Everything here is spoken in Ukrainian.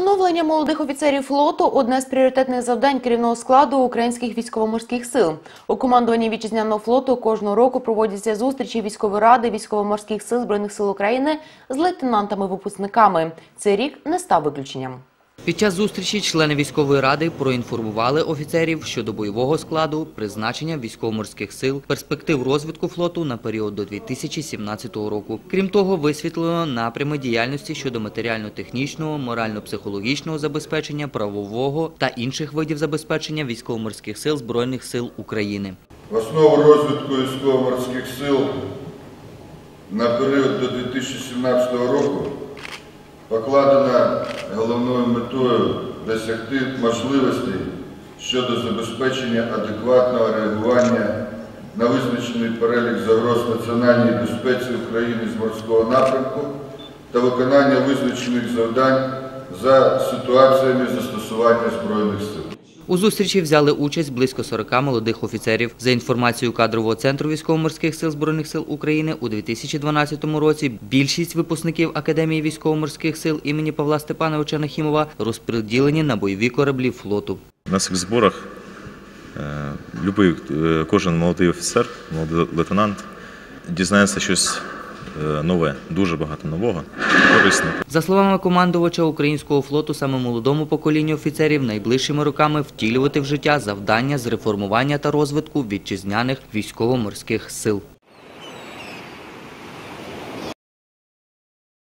Становлення молодих офіцерів флоту одне з пріоритетних завдань керівного складу українських військово-морських сил. У командуванні вітчизняного флоту кожного року проводяться зустрічі військової ради військово-морських сил збройних сил України з лейтенантами-випускниками. Цей рік не став виключенням. Під час зустрічі члени військової ради проінформували офіцерів щодо бойового складу, призначення військово-морських сил, перспектив розвитку флоту на період до 2017 року. Крім того, висвітлено напрями діяльності щодо матеріально-технічного, морально-психологічного забезпечення, правового та інших видів забезпечення військово-морських сил Збройних сил України. Основу розвитку військово-морських сил на період до 2017 року покладено головною метою досягти можливостей щодо забезпечення адекватного реагування на визначений перелік загроз національній безпеці України з морського напрямку та виконання визначених завдань за ситуаціями застосування Збройних сил. У зустрічі взяли участь близько 40 молодих офіцерів. За інформацією кадрового центру військово-морських сил Збройних сил України, у 2012 році більшість випускників Академії військово-морських сил імені Павла Степановича Нахімова розподілені на бойові кораблі флоту. На цих зборах е, любий, е, кожен молодий офіцер, молодий лейтенант дізнається щось нове, дуже багато нового, корисне. За словами командувача українського флоту, саме молодому поколінню офіцерів найближчими роками втілювати в життя завдання з реформування та розвитку вітчизняних військово-морських сил.